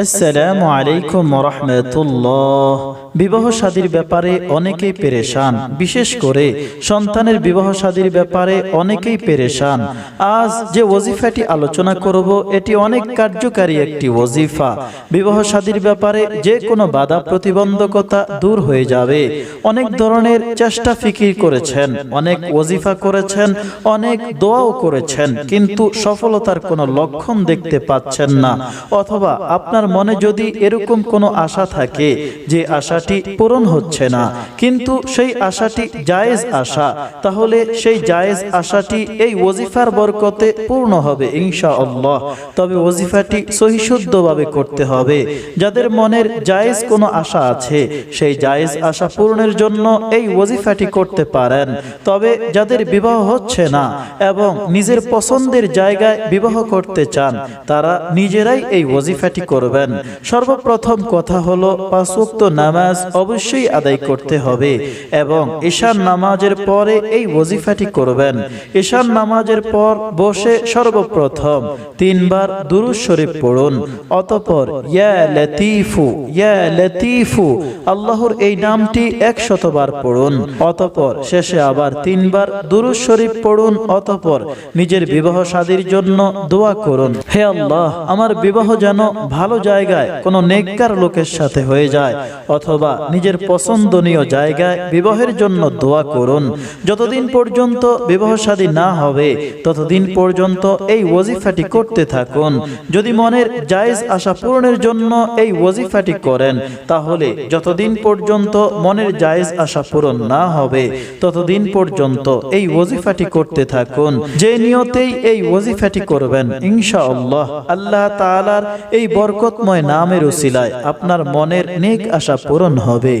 আসসালামু আলাইকুম রহমতুল্লাহ বিবাহ শাদীর ব্যাপারে অনেকেই পেরেশান, বিশেষ করে সন্তানের বিবাহ শাদীর ব্যাপারে অনেকেই পেরেশান। আজ যে ওজিফাটি আলোচনা করব, এটি অনেক কার্যকারী একটি ওজিফা। বিবাহ শাদীর ব্যাপারে যে কোনো বাধা প্রতিবন্ধকতা দূর হয়ে যাবে। অনেক ধরনের চেষ্টা ফিকির করেছেন, অনেক ওজিফা করেছেন, অনেক দোয়াও করেছেন, কিন্তু সফলতার কোনো লক্ষণ দেখতে পাচ্ছেন না। অথবা আপনার মনে যদি এরকম কোনো আশা থাকে যে আশাটি পূরণ হচ্ছে না, কিন্তু সেই আশাটি জায়েজ আশা, তাহলে সেই জায়েজ আশাটি এই ওজিফার বরকতে পূর্ণ হবে ইনশা আল্লাহ তবে ওজিফাটি সহিশুদ্ধভাবে করতে হবে। যাদের মনের জায়েজ কোনো আশা আছে, সেই জায়েজ আশা পূরণের জন্য এই ওজিফাটি করতে পারেন। তবে যাদের বিবাহ হচ্ছে না এবং নিজের পছন্দের জায়গায় বিবাহ করতে চান, তারা নিজেরাই এই ওজিফাটি করবেন। সর্বপ্রথম কথা হলো পাঁচ নামাজ অবশ্যই আদায় করতে হবে এবং ঈশান নামাজের পরে এই ওজিফাটি করবেন। ঈশান নামাজের পর বসে সর্বপ্রথম তিনবার দুরুদ শরীফ পড়ুন, অতপর ইয়া লতিফু ইয়া লতিফু, আল্লাহর এই নামটি একশতবার পড়ুন, অতপর শেষে আবার তিনবার দুরুদ শরীফ পড়ুন, অতপর নিজের বিবাহ শাদীর জন্য দোয়া করুন। হে আল্লাহ, আমার বিবাহ যেন ভালো জায়গায় কোনো নেককার লোকের সাথে হয়ে যায় অথবা নিজের পছন্দনীয় জায়গায় বিবাহের জন্য দোয়া করুন। যতদিন পর্যন্ত বিবাহ শাদী না হবে, ততদিন পর্যন্ত এই ওজিফাটি করতে থাকুন। যদি মনের জায়েজ আশা পূরণের জন্য এই ওজিফাটি করেন, তাহলে যতদিন পর্যন্ত মনের জায়েজ আশা পূরণ না হবে, ততদিন পর্যন্ত এই ওজিফাটি করতে থাকুন। যে নিয়তেই এই ওজিফাটি করবেন, ইনশাআল্লাহ আল্লাহ তাআলার এই বরকতময় নামের উসিলায় আপনার মনের নেক আশা পূরণ হবে।